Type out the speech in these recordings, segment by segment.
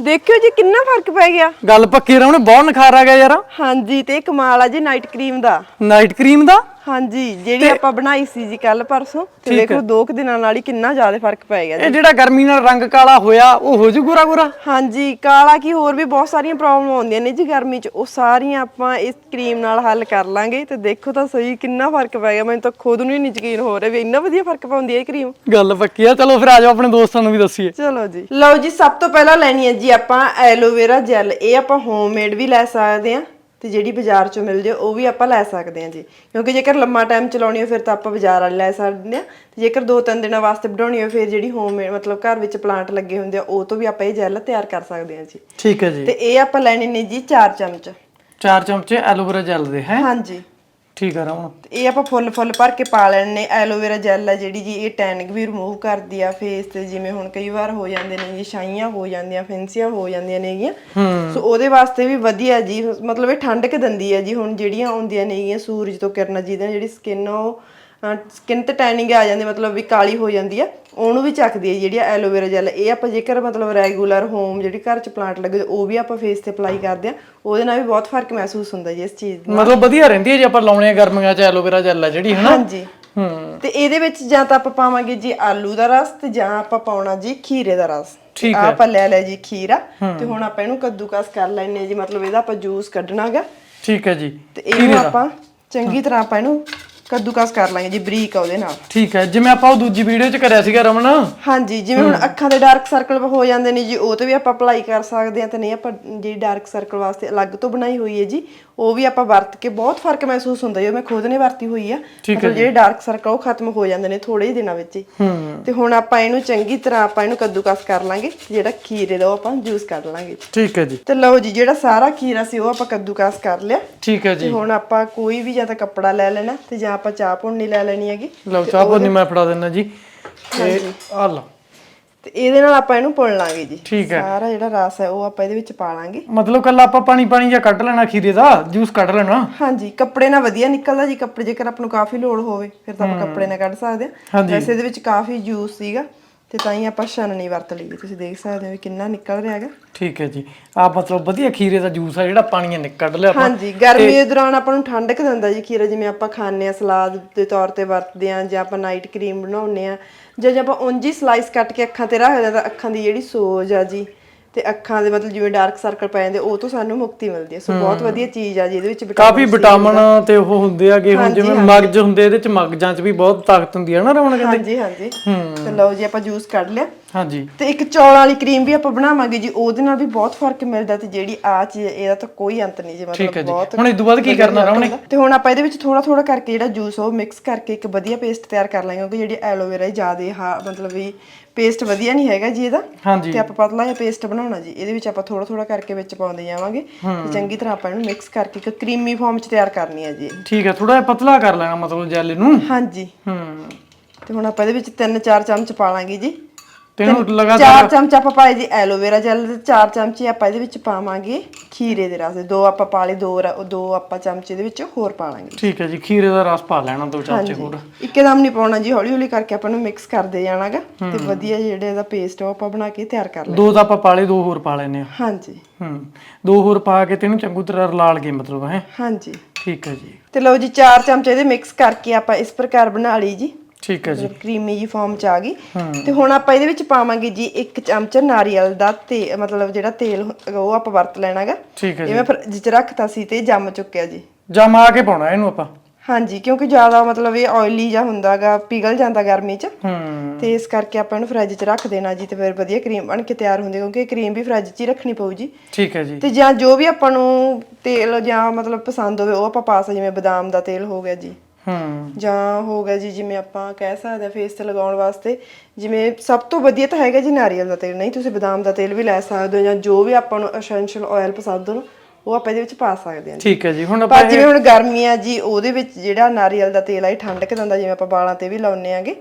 ਦੇਖਿਓ ਜੀ ਕਿੰਨਾ ਫ਼ਰਕ ਪੈ ਗਿਆ। ਗੱਲ ਪੱਕੀ ਰਮਣ ਬਹੁਤ ਨਖਾਰ ਆ ਗਿਆ ਯਾਰ। ਹਾਂਜੀ ਤੇ ਇਹ ਕਮਾਲ ਆ ਜੀ ਨਾਈਟ ਕਰੀਮ ਦਾ। ਨਾਈਟ ਕਰੀਮ ਦਾ? ਹਾਂਜੀ ਜਿਹੜੀ ਆਪਾਂ ਬਣਾਈ ਸੀ ਜੀ ਕੱਲ ਪਰਸੋਂ ਤੇ ਦੇਖੋ ਦੋ ਕੁ ਦਿਨਾਂ ਨਾਲ ਹੀ ਕਿੰਨਾ ਜ਼ਿਆਦਾ ਫ਼ਰਕ ਪੈ ਗਿਆ ਜੀ। ਇਹ ਜਿਹੜਾ ਗਰਮੀ ਨਾਲ ਰੰਗ ਕਾਲਾ ਹੋਇਆ ਉਹ ਹੋ ਜੂ ਗੋਰਾ ਗੋਰਾ ਹਾਂਜੀ ਕਾਲਾ ਕੀ ਹੋਰ ਵੀ ਬਹੁਤ ਸਾਰੀਆਂ ਪ੍ਰੋਬਲਮ ਆਉਂਦੀਆਂ ਨੇ ਜੀ ਗਰਮੀ 'ਚ ਉਹ ਸਾਰੀਆਂ ਆਪਾਂ ਇਸ ਕਰੀਮ ਨਾਲ ਹੱਲ ਕਰ ਲਾਂਗੇ ਤੇ ਦੇਖੋ ਤਾਂ ਸਹੀ ਕਿੰਨਾ ਫ਼ਰਕ ਪੈ ਗਿਆ ਮੈਨੂੰ ਤਾਂ ਖੁਦ ਨੂੰ ਹੀ ਨਹੀਂ ਯਕੀਨ ਹੋ ਰਿਹਾ ਵੀ ਇੰਨਾ ਵਧੀਆ ਫ਼ਰਕ ਪਾਉਂਦੀ ਹੈ ਇਹ ਕਰੀਮ ਗੱਲ ਪੱਕੀ ਆ ਚਲੋ ਫਿਰ ਆ ਜਾਓ ਆਪਣੇ ਦੋਸਤਾਂ ਨੂੰ ਵੀ ਦੱਸੀਏ। ਚਲੋ ਜੀ। ਲਓ ਜੀ ਸਭ ਤੋਂ ਪਹਿਲਾਂ ਲੈਣੀ ਹੈ ਜੀ ਆਪਾਂ ਐਲੋਵੇਰਾ ਜੈਲ ਇਹ ਆਪਾਂ ਹੋਮਮੇਡ ਵੀ ਲੈ ਸਕਦੇ ਆ ਤੇ ਜਿਹੜੀ ਬਾਜ਼ਾਰ ਚੋਂ ਮਿਲ ਜੇ ਉਹ ਵੀ ਆਪਾਂ ਲੈ ਸਕਦੇ ਆ ਜੀ। ਕਿਉਂਕਿ ਜੇਕਰ ਲੰਮਾ ਟਾਈਮ ਚਲਾਉਣੀ ਹੋ ਫਿਰ ਤਾਂ ਆਪਾਂ ਬਾਜ਼ਾਰ ਵਾਲੀ ਲੈ ਸਕਦੇ ਆ ਤੇ ਜੇਕਰ ਦੋ ਤਿੰਨ ਦਿਨਾਂ ਵਾਸਤੇ ਬਣਾਉਣੀ ਹੋ ਫਿਰ ਜਿਹੜੀ ਹੋਮਮੇਡ ਮਤਲਬ ਘਰ ਵਿੱਚ ਪਲਾਂਟ ਲੱਗੇ ਹੁੰਦੇ ਆ ਉਹ ਤੋਂ ਵੀ ਆਪਾਂ ਇਹ ਜੈਲ ਤਿਆਰ ਕਰ ਸਕਦੇ ਆ ਜੀ। ਠੀਕ ਹੈ ਜੀ। ਤੇ ਇਹ ਆਪਾਂ ਲੈਣੇ ਨੇ ਜੀ 4 ਚਮਚ। ਚਾਰ ਚਮਚੇ ਐਲੋਵੇਰਾ ਜੈਲ ਦੇ ਹੈ? ਹਾਂਜੀ। ਠੀਕ ਹੈ ਰਮਣ ਤੇ ਇਹ ਆਪਾਂ ਫੁੱਲ ਫੁੱਲ ਭਰ ਕੇ ਪਾ ਲੈਣੇ। ਨੇ ਐਲੋਵੇਰਾ ਜੈਲ ਹੈ ਜਿਹੜੀ ਜੀ ਇਹ ਟੈਨਿੰਗ ਵੀ ਰਿਮੂਵ ਕਰਦੀ ਆ ਫੇਸ ਤੇ ਜਿਵੇਂ ਹੁਣ ਕਈ ਵਾਰ ਹੋ ਜਾਂਦੇ ਨੇ ਜੀ ਛਾਈਆਂ ਹੋ ਜਾਂਦੀਆਂ ਫਿੰਸੀਆਂ ਹੋ ਜਾਂਦੀਆਂ ਨੇਗੀਆਂ ਸੋ ਉਹਦੇ ਵਾਸਤੇ ਵੀ ਵਧੀਆ ਜੀ ਮਤਲਬ ਇਹ ਠੰਡਕ ਦਿੰਦੀ ਹੈ ਜੀ ਹੁਣ ਜਿਹੜੀਆਂ ਆਉਂਦੀਆਂ ਨੇਗੀਆਂ ਸੂਰਜ ਤੋਂ ਕਿਰਨਾਂ ਜਿਹਦੇ ਨਾਲ ਜਿਹੜੀ ਸਕਿਨ ਉਹ ਸਕਿਨ ਤੇ ਟੈਨਿੰਗ ਆ ਜਾਂਦੀ ਮਤਲਬ ਵੀ ਕਾਲੀ ਹੋ ਜਾਂਦੀ ਆ। ਉਹਨੂੰ ਵੀ ਚੱਕਦੀ ਹੈ ਜਿਹੜੀ ਐਲੋਵੇਰਾ ਜੈਲ। ਇਹ ਆਪਾਂ ਜੇਕਰ ਮਤਲਬ ਰੈਗੂਲਰ ਹੋਮ ਜਿਹੜੀ ਘਰ ਚ ਪਲਾਂਟ ਲੱਗੇ ਉਹ ਵੀ ਆਪਾਂ ਫੇਸ ਤੇ ਅਪਲਾਈ ਕਰਦੇ ਆ ਉਹਦੇ ਨਾਲ ਵੀ ਬਹੁਤ ਫ਼ਰਕ ਮਹਿਸੂਸ ਹੁੰਦਾ ਜੀ ਇਸ ਚੀਜ਼ ਦਾ। ਮਤਲਬ ਵਧੀਆ ਰਹਿੰਦੀ ਹੈ ਜੇ ਆਪਾਂ ਲਾਉਣੇ ਆ ਗਰਮੀਆਂ ਚ ਐਲੋਵੇਰਾ ਜੈਲ ਆ ਜਿਹੜੀ ਹਨਾ? ਹਾਂਜੀ। ਹੂੰ। ਤੇ ਇਹਦੇ ਵਿੱਚ ਜਾਂ ਤਾਂ ਆਪਾਂ ਪਾਵਾਂਗੇ ਜੀ ਆਲੂ ਦਾ ਰਸ ਤੇ ਜਾਂ ਆਪਾਂ ਪਾਉਣਾ ਜੀ ਖੀਰੇ ਦਾ ਰਸ। ਠੀਕ ਆਹ ਆਪਾਂ ਲੈ ਲਿਆ ਜੀ ਖੀਰਾ। ਤੇ ਹੁਣ ਆਪਾਂ ਇਹਨੂੰ ਕੱਦੂਕਸ ਕਰ ਲੈਣੇ ਜੀ ਮਤਲਬ ਇਹਦਾ ਆਪਾਂ ਜੂਸ ਕੱਢਣਾਗਾ। ਠੀਕ ਹੈ ਜੀ। ਤੇ ਇਹਨੂੰ ਆਪਾਂ ਚੰਗੀ ਤਰ੍ਹਾਂ ਆਪਾਂ ਇਹਨੂੰ ਕੱਦੂਕਸ ਕਰ ਲਾਂਗੇ ਜੀ ਬਰੀਕ ਆ ਉਹਦੇ ਨਾਲ। ਠੀਕ ਹੈ ਜਿਵੇਂ ਆਪਾਂ ਉਹ ਦੂਜੀ ਵੀਡੀਓ ਚ ਕਰਿਆ ਸੀਗਾ ਰਮਨ। ਹਾਂਜੀ ਜਿਵੇਂ ਹੁਣ ਅੱਖਾਂ ਦੇ ਡਾਰਕ ਸਰਕਲ ਹੋ ਜਾਂਦੇ ਨੇ ਜੀ ਉਹ ਤੇ ਵੀ ਆਪਾਂ ਅਪਲਾਈ ਕਰ ਸਕਦੇ ਆ ਤੇ ਨਹੀਂ ਆਪਾਂ ਜਿਹੜੀ ਡਾਰਕ ਸਰਕਲ ਵਾਸਤੇ ਅਲੱਗ ਤੋਂ ਬਣਾਈ ਹੋਈ ਹੈ ਜੀ ਉਹ ਵੀ ਆਪਾਂ ਵਰਤ ਕੇ ਬਹੁਤ ਫ਼ਰਕ ਮਹਿਸੂਸ ਹੁੰਦਾ ਜੀ ਉਹ ਮੈਂ ਖੁਦ ਨੇ ਵਰਤੀ ਹੋਈ ਆ। ਮਤਲਬ ਜਿਹੜੇ ਡਾਰਕ ਸਰਕਲ ਉਹ ਖਤਮ ਹੋ ਜਾਂਦੇ ਨੇ ਥੋੜੇ ਹੀ ਦਿਨਾਂ ਵਿੱਚ ਹੀ। ਤੇ ਹੁਣ ਆਪਾਂ ਇਹਨੂੰ ਚੰਗੀ ਤਰ੍ਹਾਂ ਆਪਾਂ ਇਹਨੂੰ ਕੱਦੂਕਸ ਕਰ ਲਾਂਗੇ ਜਿਹੜਾ ਖੀਰੇ ਦਾ ਉਹ ਆਪਾਂ ਜੂਸ ਕੱਢ ਲਾਂਗੇ। ਠੀਕ ਹੈ ਜੀ। ਤੇ ਲਓ ਜੀ ਜਿਹੜਾ ਸਾਰਾ ਖੀਰਾ ਸੀ ਉਹ ਆਪਾਂ ਕੱਦੂਕਸ ਕਰ ਲਿਆ। ਠੀਕ ਹੈ ਜੀ। ਹੁਣ ਆਪਾਂ ਕੋਈ ਵੀ ਜਾਂ ਤਾਂ ਕੱਪੜਾ ਲੈ ਲੈਣਾ ਤੇ ਜਾਂ ਆਪਾਂ ਚਾਹ ਪੁੰਨੀ ਲੈ ਲੈਣੀ ਹੈਗੀ। ਲਓ ਚਾਹ ਪਾਣੀ ਮੈਂ ਫੜਾ ਦਿੰਦਾ ਜੀ। ਤੇ ਆ ਲਓ। ਤੇ ਇਹਦੇ ਨਾਲ ਆਪਾਂ ਇਹਨੂੰ ਪੁਣ ਲਾਂਗੇ ਜੀ। ਠੀਕ ਹੈ। ਸਾਰਾ ਜਿਹੜਾ ਰਸ ਹੈ ਉਹ ਆਪਾਂ ਇਹਦੇ ਵਿੱਚ ਪਾ ਲਾਂਗੇ। ਮਤਲਬ ਕੱਲਾ ਆਪਾਂ ਪਾਣੀ ਪਾਣੀ ਜਾਂ ਕੱਢ ਲੈਣਾ ਖੀਰੇ ਦਾ ਜੂਸ ਕੱਢ ਲੈਣਾ। ਹਾਂਜੀ ਕੱਪੜੇ ਨਾਲ ਵਧੀਆ ਨਿਕਲਦਾ ਜੀ ਕੱਪੜੇ ਜੇਕਰ ਆਪਾਂ ਨੂੰ ਕਾਫੀ ਲੋੜ ਹੋਵੇ ਫਿਰ ਤਾਂ ਆਪਾਂ ਕੱਪੜੇ ਨਾਲ ਕੱਢ ਸਕਦੇ ਹਾਂ। ਵੈਸੇ ਇਹਦੇ ਵਿੱਚ ਕਾਫੀ ਜੂਸ ਸੀਗਾ। ਤੇ ਤਾਂ ਹੀ ਆਪਾਂ ਛਾਨਣੀ ਵਰਤ ਲਈ ਤੁਸੀਂ ਦੇਖ ਸਕਦੇ ਹੋ ਵੀ ਕਿੰਨਾ ਨਿਕਲ ਰਿਹਾ ਹੈਗਾ। ਠੀਕ ਹੈ ਜੀ। ਆ ਮਤਲਬ ਵਧੀਆ ਖੀਰੇ ਦਾ ਜੂਸ ਆ ਜਿਹੜਾ ਪਾਣੀ ਨਿਕ ਕੱਢ ਲਿਆ ਆਪਾਂ। ਹਾਂਜੀ ਗਰਮੀ ਦੇ ਦੌਰਾਨ ਆਪਾਂ ਨੂੰ ਠੰਡਕ ਦਿੰਦਾ ਜੀ ਖੀਰਾ ਜਿਵੇਂ ਆਪਾਂ ਖਾਂਦੇ ਆ ਸਲਾਦ ਦੇ ਤੌਰ ਤੇ ਵਰਤਦੇ ਆ ਜਾਂ ਆਪਾਂ ਨਾਈਟ ਕਰੀਮ ਬਣਾਉਂਦੇ ਆ ਜਾਂ ਜੇ ਆਪਾਂ ਉਂਝ ਹੀ ਸਲਾਈਸ ਕੱਟ ਕੇ ਅੱਖਾਂ ਤੇ ਰੱਖਦੇ ਆ ਤਾਂ ਅੱਖਾਂ ਦੀ ਜਿਹੜੀ ਸੋਜ ਆ ਜੀ ਤੇ ਅੱਖਾਂ ਦੇ ਮਤਲਬ ਜਿਵੇਂ ਡਾਰਕ ਸਰਕਲ ਪੈ ਜਾਂਦੇ ਉਹ ਤੋਂ ਸਾਨੂੰ ਮੁਕਤੀ ਮਿਲਦੀ ਹੈ। ਸੋ ਬਹੁਤ ਵਧੀਆ ਚੀਜ਼ ਆ ਜੀ ਇਹਦੇ ਵਿੱਚ ਕਾਫੀ ਵਿਟਾਮਿਨ ਤੇ ਉਹ ਹੁੰਦੇ ਆਗੇ ਹੁਣ ਜਿਵੇਂ ਮਗਜ ਹੁੰਦੇ ਇਹਦੇ ਚ ਮਗਜਾਂ ਚ ਵੀ ਬਹੁਤ ਤਾਕਤ ਹੁੰਦੀ ਹੈ ਨਾ ਕਹਿੰਦੇ? ਹਾਂਜੀ ਹਾਂਜੀ। ਤੇ ਲਓ ਜੀ ਆਪਾਂ ਜੂਸ ਕੱਢ ਲਿਆ। ਹਾਂਜੀ। ਤੇ ਇੱਕ ਚੌਲਾਂ ਵਾਲੀ ਕਰੀਮ ਵੀ ਆਪਾਂ ਬਣਾਵਾਂਗੇ ਜੀ ਉਹਦੇ ਨਾਲ ਵੀ ਬਹੁਤ ਫ਼ਰਕ ਮਿਲਦਾ ਤੇ ਜਿਹੜੀ ਆ ਚੀਜ਼ ਇਹਦਾ ਤਾਂ ਕੋਈ ਅੰਤ ਨਹੀਂ ਜੀ ਠੀਕ ਹੈ ਮਤਲਬ ਜੀ। ਬਹੁਤ ਹੁਣ ਇਸ ਤੋਂ ਬਾਅਦ ਕੀ ਕਰਨਾ ਰਮਣੇ ਤੇ ਹੁਣ ਆਪਾਂ ਇਹਦੇ ਵਿੱਚ ਥੋੜਾ ਥੋੜਾ ਕਰਕੇ ਜਿਹੜਾ ਜੂਸ ਉਹ ਮਿਕਸ ਕਰਕੇ ਇੱਕ ਵਧੀਆ ਪੇਸਟ ਤਿਆਰ ਕਰ ਲਾਂਗੇ ਕਿਉਂਕਿ ਜਿਹੜੀ ਐਲੋਵੇਰਾ ਜ਼ਿਆਦਾ ਹਾ ਮਤਲਬ ਵੀ ਪੇਸਟ ਵਧੀਆ ਨਹੀਂ ਹੈਗਾ ਜੀ ਇਹਦਾ। ਹਾਂਜੀ। ਤੇ ਆਪਾਂ ਪਤਲਾ ਜਿਹਾ ਪੇਸਟ ਬਣਾਉਣਾ ਜੀ ਇਹਦੇ ਵਿੱਚ ਆਪਾਂ ਥੋੜਾ ਥੋੜਾ ਕਰਕੇ ਵਿੱਚ ਪਾਉਂਦੇ ਜਾਵਾਂਗੇ। ਤੇ ਚੰਗੀ ਤਰ੍ਹਾਂ ਆਪਾਂ ਇਹਨੂੰ ਮਿਕਸ ਕਰਕੇ ਇੱਕ ਕਰੀਮੀ ਫਾਰਮ 'ਚ ਤਿਆਰ ਕਰਨੀ ਹੈ ਜੀ। ਇਹ। ਠੀਕ ਹੈ ਥੋੜਾ ਜਿਹਾ ਪਤਲਾ ਕਰ ਲੈਣਾ ਮਤਲਬ ਜੈਲ ਨੂੰ। ਹਾਂਜੀ। ਹੂੰ। ਤੇ ਹੁਣ ਆਪਾਂ ਇਹਦੇ ਵਿੱਚ 3-4 ਚਮਚ ਪਾ ਲਾਂਗੇ ਜੀ। ਤੇ ਇਹਨੂੰ ਲਗਾਤਾਰ ਚਾਰ ਚਮਚ ਆਪਾਂ ਪਾਏ ਜੀ ਐਲੋਵੇਰਾ ਜੈਲ ਦੇ ਚਾਰ ਚਮਚੇ ਆਪਾਂ ਇਹਦੇ ਵਿੱਚ ਪਾਵਾਂਗੇ ਖੀਰੇ ਦੇ ਰਸ ਦੇ। ਦੋ ਆਪਾਂ ਪਾ ਲਏ ਦੋ ਰ- ਦੋ ਆਪਾਂ ਚਮਚੇ ਦੇ ਵਿੱਚ ਹੋਰ ਪਾ ਲਾਂਗੇ ਠੀਕ ਹੈ ਜੀ ਖੀਰੇ ਦਾ ਰਸ ਪਾ ਲੈਣਾ ਦੋ ਚਮਚੇ ਹੋਰ। ਇੱਕਦਮ ਨਹੀਂ ਪਾਉਣਾ ਜੀ ਹੌਲੀ ਹੌਲੀ ਕਰਕੇ ਆਪਾਂ ਨੂੰ ਮਿਕਸ ਕਰਦੇ ਜਾਣਾਗਾ ਤੇ ਵਧੀਆ ਜਿਹੜੇ ਇਹਦਾ ਪੇਸਟ ਉਹ ਆਪਾਂ ਬਣਾ ਕੇ ਤਿਆਰ ਕਰ ਲੈ ਦੋ ਤਾਂ ਆਪਾਂ ਪਾਲੇ ਦੋ ਹੋਰ ਪਾ ਲੈਨੇ ਆ ਹਾਂਜੀ। ਹੂੰ। ਦੋ ਹੋਰ ਪਾ ਕੇ ਤੇ ਇਹਨੂੰ ਚੰਗੂ ਤਰ੍ਹਾਂ ਰਲਾ ਲਗੇ ਮਤਲਬ ਹੈ। ਹਾਂਜੀ। ਠੀਕ ਹੈ ਜੀ। ਤੇ ਲਓ ਜੀ ਚਾਰ ਚਮਚੇ ਇਹਦੇ ਮਿਕਸ ਕਰਕੇ ਆਪਾਂ ਇਸ ਪ੍ਰਕਾਰ ਬਣਾ ਲਈ ਜੀ। ਠੀਕ ਹੈ ਜੀ। ਕਰੀਮੀ ਜੀ ਫਾਰਮ ਚ ਆ ਗਈ। ਤੇ ਹੁਣ ਆਪਾਂ ਇਹਦੇ ਵਿੱਚ ਪਾਵਾਂਗੇ ਜੀ ਇੱਕ ਚਮਚ ਨਾਰੀਅਲ ਦਾ ਤੇ ਮਤਲਬ ਜਿਹੜਾ ਤੇਲ ਉਹ ਆਪਾਂ ਵਰਤ ਲੈਣਾਗਾ। ਠੀਕ ਹੈ ਜੀ। ਜਿਵੇਂ ਫਰਿੱਜ ਚ ਰੱਖਤਾ ਸੀ ਤੇ ਜੰਮ ਚੁੱਕਿਆ ਜੀ। ਜਮਾ ਕੇ ਪਾਉਣਾ ਇਹਨੂੰ ਆਪਾਂ। ਹਾਂਜੀ ਕਿਉਂਕਿ ਜ਼ਿਆਦਾ ਮਤਲਬ ਇਹ ਆਇਲੀ ਜਾਂ ਹੁੰਦਾਗਾ ਪਿਘਲ ਜਾਂਦਾ ਗਰਮੀ 'ਚ। ਹੂੰ। ਤੇ ਇਸ ਕਰਕੇ ਆਪਾਂ ਇਹਨੂੰ ਫਰਿੱਜ 'ਚ ਰੱਖ ਦੇਣਾ ਜੀ ਤੇ ਫਿਰ ਵਧੀਆ ਕਰੀਮ ਬਣ ਕੇ ਤਿਆਰ ਹੁੰਦੀ ਕਿਉਂਕਿ ਕਰੀਮ ਵੀ ਫਰਿੱਜ 'ਚ ਹੀ ਰੱਖਣੀ ਪਊ ਜੀ। ਠੀਕ ਹੈ ਜੀ। ਤੇ ਜਾਂ ਜੋ ਵੀ ਆਪਾਂ ਨੂੰ ਤੇਲ ਜਾਂ ਮਤਲਬ ਪਸੰਦ ਹੋਵੇ ਉਹ ਆਪਾਂ ਪਾ ਸਕਦੇ ਜਿਵੇਂ ਬਦਾਮ ਦਾ ਤੇਲ ਹੋ ਗਿਆ ਜੀ। ਹੂੰ। ਜਾਂ ਹੋ ਗਿਆ ਜੀ ਜਿਵੇਂ ਆਪਾਂ ਕਹਿ ਸਕਦੇ ਆ ਫੇਸ ਤੇ ਲਗਾਉਣ ਵਾਸਤੇ ਜਿਵੇਂ ਸਭ ਤੋਂ ਵਧੀਆ ਤਾਂ ਹੈਗਾ ਜੀ ਨਾਰੀਅਲ ਦਾ ਤੇਲ। ਨਹੀਂ ਤੁਸੀਂ ਬਦਾਮ ਦਾ ਤੇਲ ਵੀ ਲੈ ਸਕਦੇ ਹੋ ਜਾਂ ਜੋ ਵੀ ਆਪਾਂ ਨੂੰ ਐਸੈਂਸ਼ੀਅਲ ਆਇਲ ਪਸੰਦ ਹੋਣ ਉਹ ਆਪਾਂ ਇਹਦੇ ਵਿੱਚ ਪਾ ਸਕਦੇ ਹਾਂ। ਠੀਕ ਹੈ ਜੀ ਹੁਣ ਆਪਾਂ ਜਿਵੇਂ ਹੁਣ ਗਰਮੀ ਆ ਜੀ ਉਹਦੇ ਵਿੱਚ ਜਿਹੜਾ ਨਾਰੀਅਲ ਦਾ ਤੇਲ ਆ ਇਹ ਠੰਡਕ ਦਿੰਦਾ ਜਿਵੇਂ ਆਪਾਂ ਵਾਲਾਂ ਤੇ ਵੀ ਲਾਉਨੇ ਆਗੇ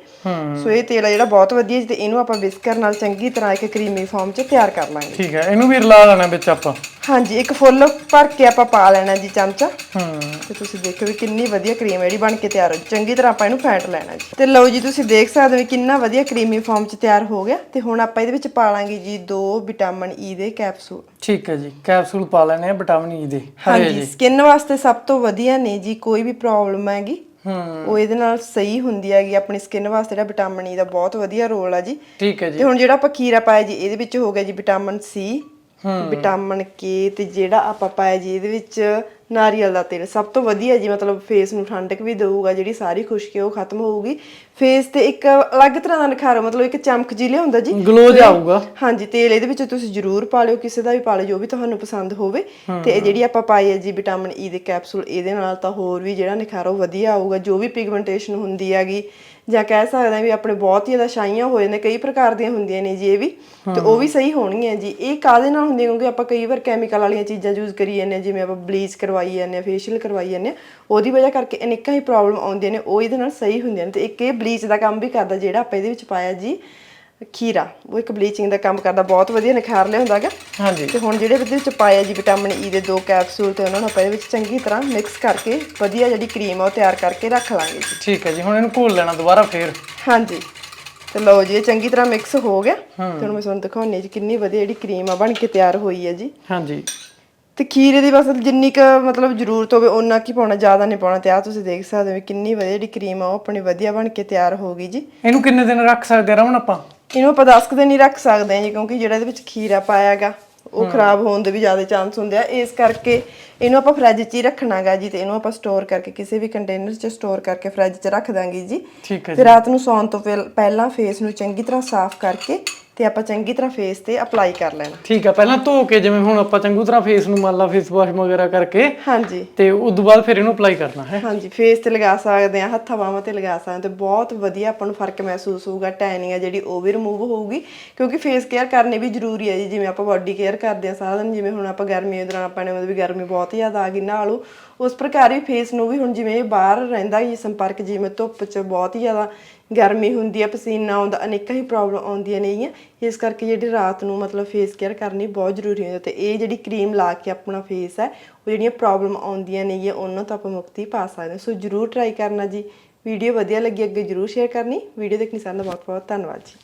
ਸੋ ਇਹ ਤੇਲ ਆ ਜਿਹੜਾ ਬਹੁਤ ਵਧੀਆ ਜੀ ਤੇ ਇਹਨੂੰ ਆਪਾਂ ਵਿਸਕਰ ਨਾਲ ਚੰਗੀ ਤਰ੍ਹਾਂ ਇੱਕ ਕਰੀਮੀ ਫਾਰਮ 'ਚ ਤਿਆਰ ਕਰ ਲਾਂਗੇ। ਠੀਕ ਹੈ ਇਹਨੂੰ ਵੀ ਰਲਾ ਲੈਣਾ ਵਿੱਚ ਆਪਾਂ। ਹਾਂਜੀ ਇੱਕ ਫੁੱਲ ਭਰ ਕੇ ਆਪਾਂ ਪਾ ਲੈਣਾ ਜੀ ਚਮਚਾ। ਹੂੰ। ਤੇ ਤੁਸੀਂ ਦੇਖੋ ਵੀ ਕਿੰਨੀ ਵਧੀਆ ਕਰੀਮ ਜਿਹੜੀ ਬਣ ਕੇ ਤਿਆਰ ਹੋ ਚੰਗੀ ਤਰ੍ਹਾਂ ਆਪਾਂ ਇਹਨੂੰ ਫੈਂਟ ਲੈਣਾ ਜੀ। ਤੇ ਲਓ ਜੀ ਤੁਸੀਂ ਦੇਖ ਸਕਦੇ ਹੋ ਵੀ ਕਿੰਨਾ ਵਧੀਆ ਕਰੀਮੀ ਫਾਰਮ ਚ ਤਿਆਰ ਹੋ ਗਿਆ। ਤੇ ਹੁਣ ਆਪਾਂ ਇਹਦੇ ਵਿੱਚ ਪਾ ਲਾਂਗੇ ਜੀ ਦੋ ਵਿਟਾਮਿਨ ਈ ਦੇ ਕੈਪਸੂਲ ਠੀਕ ਹੈ ਜੀ ਕੈਪਸੂਲ ਪਾ ਲੈਣੇ ਆ ਵਿਟਾਮਿਨ ਈ ਦੇ ਹਰੇ ਹਾਂਜੀ ਜੀ। ਸਕਿਨ ਵਾਸਤੇ ਸਭ ਤੋਂ ਵਧੀਆ ਨੇ ਜੀ ਕੋਈ ਵੀ ਪ੍ਰੋਬਲਮ ਹੈਗੀ ਹੂੰ। ਉਹ ਇਹਦੇ ਨਾਲ ਸਹੀ ਹੁੰਦੀ ਹੈਗੀ ਆਪਣੀ ਸਕਿਨ ਵਾਸਤੇ ਜਿਹੜਾ ਵਿਟਾਮਿਨ ਈ ਦਾ ਬਹੁਤ ਵਧੀਆ ਰੋਲ ਆ ਜੀ। ਠੀਕ ਹੈ ਜੀ। ਤੇ ਹੁਣ ਜਿਹੜਾ ਆਪਾਂ ਖੀਰਾ ਪਾਇਆ ਜੀ ਇਹਦੇ ਵਿੱਚ ਹੋ ਗਿਆ ਜੀ ਵਿਟਾਮਿਨ ਸੀ ਵਿਟਾਮਿਨ ਕੇ ਤੇ ਜਿਹੜਾ ਆਪਾਂ ਪਾਇਆ ਜੀ ਇਹਦੇ ਵਿੱਚ ਨਾਰੀਅਲ ਦਾ ਤੇਲ। ਸਭ ਤੋਂ ਵਧੀਆ ਜੀ ਮਤਲਬ ਫੇਸ ਨੂੰ ਠੰਡਕ ਵੀ ਦੇਊਗਾ ਜਿਹੜੀ ਸਾਰੀ ਖੁਸ਼ਕੀ ਉਹ ਖਤਮ ਹੋਊਗੀ। ਫੇਸ ਤੇ ਇੱਕ ਅਲੱਗ ਤਰ੍ਹਾਂ ਦਾ ਨਿਖਾਰ ਮਤਲਬ ਇੱਕ ਚਮਕ ਜੀ ਲਿਆਉਂਦਾ ਜੀ। ਗਲੋ ਜਾਊਗਾ ਹਾਂਜੀ ਤੇਲ ਇਹਦੇ ਵਿੱਚ ਤੁਸੀਂ ਜ਼ਰੂਰ ਪਾ ਲਿਓ ਕਿਸੇ ਦਾ ਵੀ ਪਾ ਲਿਓ ਜੋ ਵੀ ਤੁਹਾਨੂੰ ਪਸੰਦ ਹੋਵੇ। ਤੇ ਇਹ ਜਿਹੜੀ ਆਪਾਂ ਪਾਈ ਹੈ ਜੀ ਵਿਟਾਮਿਨ ਈ ਦੇ ਕੈਪਸੂਲ ਇਹਦੇ ਨਾਲ ਤਾਂ ਹੋਰ ਵੀ ਜਿਹੜਾ ਨਿਖਾਰ ਉਹ ਵਧੀਆ ਆਊਗਾ। ਜੋ ਵੀ ਪਿਗਮੈਂਟੇਸ਼ਨ ਹੁੰਦੀ ਹੈਗੀ ਜਾਂ ਕਹਿ ਸਕਦੇ ਆ ਵੀ ਆਪਣੇ ਬਹੁਤ ਹੀ ਜ਼ਿਆਦਾ ਛਾਈਆਂ ਹੋ ਜਾਂਦੇ ਕਈ ਪ੍ਰਕਾਰ ਦੀਆਂ ਹੁੰਦੀਆਂ ਨੇ ਜੀ ਇਹ ਵੀ। ਤੇ ਉਹ ਵੀ ਸਹੀ ਹੋਣਗੀਆਂ ਜੀ। ਇਹ ਕਾਦੇ ਨਾਲ ਹੁੰਦੀਆਂ? ਕਿਉਂਕਿ ਆਪਾਂ ਕਈ ਵਾਰ ਕੈਮੀਕਲ ਵਾਲੀਆਂ ਚੀਜ਼ਾਂ ਯੂਜ਼ ਕਰੀ ਜਾਂਦੇ ਜਿਵੇਂ ਆਪਾਂ ਬਲੀਚ ਕਰਵਾਈ ਜਾਂਦੇ ਆ ਫੇਸ਼ੀਅਲ ਕਰਵਾਈ ਜਾਂਦੇ ਆ ਉਹਦੀ ਵਜ੍ਹਾ ਕਰਕੇ ਅਨੇਕਾਂ ਹੀ ਪ੍ਰੋਬਲਮ ਆਉਂਦੀਆਂ ਨੇ ਉਹ ਇਹਦੇ ਨਾਲ ਸਹੀ ਹੁੰਦੀਆਂ ਨੇ ਤੇ ਇੱਕ ਇਹ ਬਲੀਚ ਦਾ ਕੰਮ ਵੀ ਕਰਦਾ ਜਿਹੜਾ ਆਪਾਂ ਇਹਦੇ ਵਿੱਚ ਪਾਇਆ ਜੀ ਖੀਰਾ ਉਹ ਇੱਕ ਬਲੀਚਿੰਗ ਦਾ ਕੰਮ ਕਰਦਾ ਬਹੁਤ ਵਧੀਆ ਨਿਖਾਰ ਲਿਆਉਂਦਾ ਹੈਗਾ। ਹਾਂਜੀ। ਤੇ ਹੁਣ ਜਿਹੜੇ ਇਹਦੇ ਵਿੱਚ ਪਾਇਆ ਜੀ ਵਿਟਾਮਿਨ ਈ ਦੇ ਦੋ ਕੈਪਸੂਲ ਤੇ ਉਹਨਾਂ ਨੂੰ ਆਪਾਂ ਇਹਦੇ ਵਿੱਚ ਚੰਗੀ ਤਰ੍ਹਾਂ ਮਿਕਸ ਕਰਕੇ ਵਧੀਆ ਜਿਹੜੀ ਕਰੀਮ ਆ ਉਹ ਤਿਆਰ ਕਰਕੇ ਰੱਖ ਲਾਂਗੇ ਜੀ। ਠੀਕ ਹੈ ਜੀ ਹੁਣ ਇਹਨੂੰ ਘੋਲ ਲੈਣਾ ਦੁਬਾਰਾ ਫੇਰ। ਹਾਂਜੀ। ਤੇ ਲਓ ਜੀ ਇਹ ਚੰਗੀ ਤਰ੍ਹਾਂ ਮਿਕਸ ਹੋ ਗਿਆ। ਤੇ ਹੁਣ ਮੈਂ ਤੁਹਾਨੂੰ ਦਿਖਾਉਣੀ ਜੀ ਕਿੰਨੀ ਵਧੀਆ ਜਿਹੜੀ ਕਰੀਮ ਆ ਬਣ ਕੇ ਤਿਆਰ ਹੋਈ ਹੈ ਜੀ। ਹਾਂਜੀ। ਤੇ ਖੀਰੇ ਦੀ ਬਸ ਜਿੰਨੀ ਕ ਮਤਲਬ ਜ਼ਰੂਰਤ ਹੋਵੇ ਉਹਨਾਂ ਕੀ ਪਾਉਣਾ ਜ਼ਿਆਦਾ ਨਹੀਂ ਪਾਉਣਾ। ਤੇ ਆ ਤੁਸੀਂ ਦੇਖ ਸਕਦੇ ਹੋ ਵੀ ਕਿੰਨੀ ਵਧੀਆ ਜਿਹੜੀ ਕਰੀਮ ਆ ਉਹ ਆਪਣੀ ਵਧੀਆ ਬਣ ਕੇ ਤਿਆਰ ਹੋ ਗਈ ਜੀ। ਇਹਨੂੰ ਕਿੰਨੇ ਦਿਨ ਰੱਖ ਸਕਦੇ ਆ ਰਮਨ ਆਪਾਂ? ਇਹਨੂੰ ਆਪਾਂ 10 ਕੁ ਦਿਨ ਹੀ ਰੱਖ ਸਕਦੇ ਹਾਂ ਜੀ ਕਿਉਂਕਿ ਜਿਹੜਾ ਇਹਦੇ ਵਿੱਚ ਖੀਰਾ ਪਾਇਆਗਾ ਉਹ ਖਰਾਬ ਹੋਣ ਦੇ ਵੀ ਜ਼ਿਆਦਾ ਚਾਂਸ ਹੁੰਦੇ ਆ। ਇਸ ਕਰਕੇ ਇਹਨੂੰ ਆਪਾਂ ਫ੍ਰਿਜ 'ਚ ਹੀ ਰੱਖਣਾਗਾ ਜੀ ਤੇ ਇਹਨੂੰ ਆਪਾਂ ਸਟੋਰ ਕਰਕੇ ਕਿਸੇ ਵੀ ਕੰਟੇਨਰ 'ਚ ਸਟੋਰ ਕਰਕੇ ਫ੍ਰਿਜ 'ਚ ਰੱਖ ਦਾਂਗੇ ਜੀ। ਠੀਕ ਹੈ ਤੇ ਰਾਤ ਨੂੰ ਸੌਣ ਤੋਂ ਪਹਿਲ- ਪਹਿਲਾਂ ਫੇਸ ਨੂੰ ਚੰਗੀ ਤਰ੍ਹਾਂ ਸਾਫ਼ ਕਰਕੇ ਤੇ ਆਪਾਂ ਚੰਗੀ ਤਰ੍ਹਾਂ ਫੇਸ ਤੇ ਅਪਲਾਈ ਕਰ ਲੈਣਾ। ਠੀਕ ਹੈ ਪਹਿਲਾਂ ਧੋ ਕੇ ਜਿਵੇਂ ਹੁਣ ਆਪਾਂ ਚੰਗੂ ਤਰ੍ਹਾਂ ਫੇਸ ਨੂੰ ਮੰਨ ਲਾ ਫੇਸ ਵਾਸ਼ ਵਗੈਰਾ ਕਰਕੇ ਹਾਂਜੀ। ਤੇ ਉਸ ਤੋਂ ਬਾਅਦ ਫਿਰ ਇਹਨੂੰ ਅਪਲਾਈ ਕਰਨਾ ਹੈ। ਹਾਂਜੀ ਫੇਸ ਤੇ ਲਗਾ ਸਕਦੇ ਆ ਹੱਥਾਂ ਬਾਹਾਂ ਤੇ ਲਗਾ ਸਕਦੇ ਹਾਂ ਤੇ ਬਹੁਤ ਵਧੀਆ ਆਪਾਂ ਨੂੰ ਫ਼ਰਕ ਮਹਿਸੂਸ ਹੋਊਗਾ ਟੈਨਿੰਗ ਆ ਜਿਹੜੀ ਉਹ ਵੀ ਰਿਮੂਵ ਹੋਊਗੀ ਕਿਉਂਕਿ ਫੇਸ ਕੇਅਰ ਕਰਨੀ ਵੀ ਜ਼ਰੂਰੀ ਹੈ ਜੀ ਜਿਵੇਂ ਆਪਾਂ ਬਾਡੀ ਕੇਅਰ ਕਰਦੇ ਆ ਸਾਰਾ ਦਿਨ ਜਿਵੇਂ ਹੁਣ ਆਪਾਂ ਗਰਮੀ ਦੇ ਦੌਰਾਨ ਆਪਾਂ ਨੇ ਮਤਲਬ ਵੀ ਗਰਮੀ ਬਹੁਤ ਜ਼ਿਆਦਾ ਆ ਗਈ ਨਾਲੋਂ ਉਸ ਪ੍ਰਕਾਰ ਹੀ ਫੇਸ ਨੂੰ ਵੀ ਹੁਣ ਜਿਵੇਂ ਇਹ ਬਾਹਰ ਰਹਿੰਦਾ ਜੀ ਸੰਪਰਕ ਜਿਵੇਂ ਧੁੱਪ 'ਚ ਬਹੁਤ ਹੀ ਜ਼ਿਆਦਾ ਗਰਮੀ ਹੁੰਦੀ ਹੈ ਪਸੀਨਾ ਆਉਂਦਾ, ਅਨੇਕਾਂ ਹੀ ਪ੍ਰੋਬਲਮ ਆਉਂਦੀਆਂ ਨੇਗੀਆਂ ਇਸ ਕਰਕੇ ਜਿਹੜੀ ਰਾਤ ਨੂੰ ਮਤਲਬ ਫੇਸ ਕੇਅਰ ਕਰਨੀ ਬਹੁਤ ਜ਼ਰੂਰੀ ਹੁੰਦੀ ਹੈ ਤੇ ਇਹ ਜਿਹੜੀ ਕਰੀਮ ਲਾ ਕੇ ਆਪਣਾ ਫੇਸ ਹੈ ਉਹ ਜਿਹੜੀਆਂ ਪ੍ਰੋਬਲਮ ਆਉਂਦੀਆਂ ਨੇਗੀਆਂ ਉਹਨਾਂ ਤੋਂ ਆਪਾਂ ਮੁਕਤੀ ਪਾ ਸਕਦੇ ਹਾਂ। ਸੋ ਜਰੂਰ ਟਰਾਈ ਕਰਨਾ ਜੀ। ਵੀਡੀਓ ਵਧੀਆ ਲੱਗੀ, ਅੱਗੇ ਜਰੂਰ ਸ਼ੇਅਰ ਕਰਨੀ। ਵੀਡੀਓ ਦੇਖਣੀ ਸਾਰਿਆਂ ਦਾ ਬਹੁਤ ਬਹੁਤ ਧੰਨਵਾਦ ਜੀ।